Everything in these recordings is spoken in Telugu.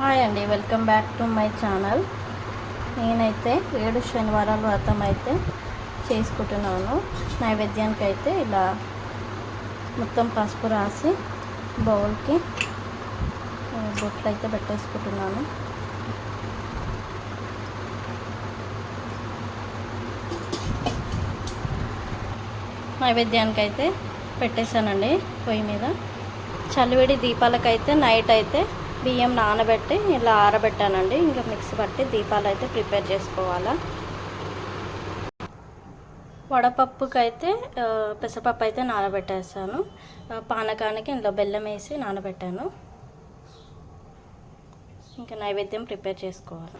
హాయ్ అండి welcome back to my channel. నేనైతే ఏడు శనివారాల వ్రతం అయితే చేసుకుంటున్నాను. నైవేద్యానికి అయితే ఇలా మొత్తం పసుపు రాసి బౌల్కి బొట్లు అయితే పెట్టేసుకుంటున్నాను. నైవేద్యానికి అయితే పెట్టేశానండి పొయ్యి మీద. చలివిడి దీపాలకైతే నైట్ అయితే బియ్యం నానబెట్టి ఇలా ఆరబెట్టానండి. ఇంకా మిక్సీ పట్టి దీపాలు అయితే ప్రిపేర్ చేసుకోవాలా. వడపప్పుకైతే పెసరపప్పు అయితే నానబెట్టేసాను. పానకానికి ఇందులో బెల్లం వేసి నానబెట్టాను. ఇంకా నైవేద్యం ప్రిపేర్ చేసుకోవాలి.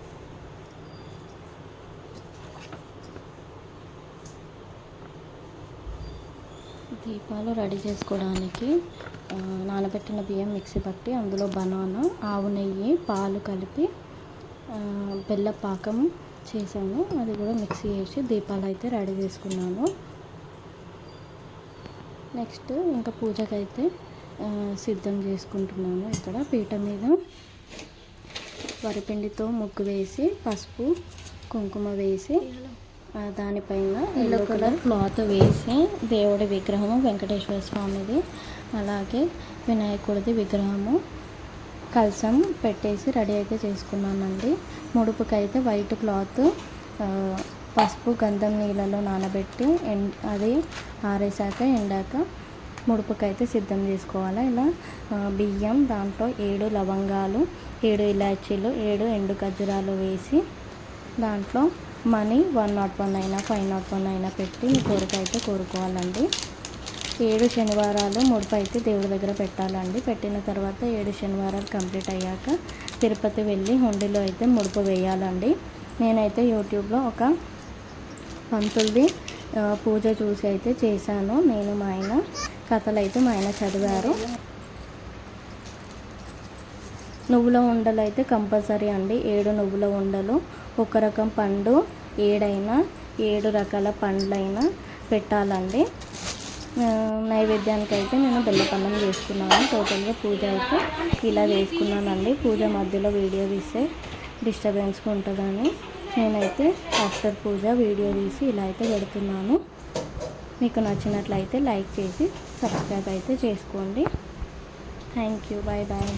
దీపాలు రెడీ చేసుకోవడానికి నానబెట్టిన బియ్యం మిక్సీ పట్టి అందులో బనానా ఆవు నెయ్యి పాలు కలిపి బెల్ల పాకం చేశాను. అది కూడా మిక్సీ వేసి దీపాలు అయితే రెడీ చేసుకున్నాను. నెక్స్ట్ ఇంకా పూజకైతే సిద్ధం చేసుకుంటున్నాను ఇక్కడ. పీట మీద వరిపిండితో ముగ్గు వేసి పసుపు కుంకుమ వేసి దానిపైన ఎల్లో కలర్ క్లాత్ వేసి దేవుడి విగ్రహము వెంకటేశ్వర స్వామిది. అలాగే వినాయకుడిది విగ్రహము కలసం పెట్టేసి రెడీ అయితే చేసుకున్నానండి. ముడుపుకైతే వైట్ క్లాత్ పసుపు గంధం నీళ్ళలో నానబెట్టి ఎం అది ఆరేసాక ఎండాక ముడుపుకైతే సిద్ధం చేసుకోవాలి ఇలా. బియ్యం దాంట్లో ఏడు లవంగాలు ఏడు ఇలాచీలు ఏడు ఎండు ఖర్జూరాలు వేసి దాంట్లో మనీ వన్ నాట్ వన్ అయినా ఫైవ్ నాట్ వన్ అయినా పెట్టి మీ కోరిక అయితే కోరుకోవాలండి. ఏడు శనివారాలు ముడుపు అయితే దేవుడి దగ్గర పెట్టాలండి. పెట్టిన తర్వాత ఏడు శనివారాలు కంప్లీట్ అయ్యాక తిరుపతి వెళ్ళి హుండీలో అయితే ముడుపు వేయాలండి. నేనైతే యూట్యూబ్లో ఒక పంతులది పూజ చూసి అయితే చేశాను. నేను మా ఆయన కథలు అయితే మా ఆయన చదివారు. నువ్వుల ఉండలు అయితే కంపల్సరీ అండి. ఏడు నువ్వుల ఉండలు ఒక రకం పండు ఏడైనా ఏడు రకాల పండ్లైనా పెట్టాలండి. నైవేద్యానికి అయితే నేను బెల్లపన్నం చేసుకున్నాను టోటల్గా పూజ అయితే ఇలా చేసుకున్నానండి. పూజ మధ్యలో వీడియో తీస్తే డిస్టర్బెన్స్గా ఉంటుందని నేనైతే ఆఫ్టర్ పూజ వీడియో తీసి ఇలా అయితే పెడుతున్నాను. మీకు నచ్చినట్లయితే లైక్ చేసి సబ్స్క్రైబ్ అయితే చేసుకోండి. Thank you. Bye bye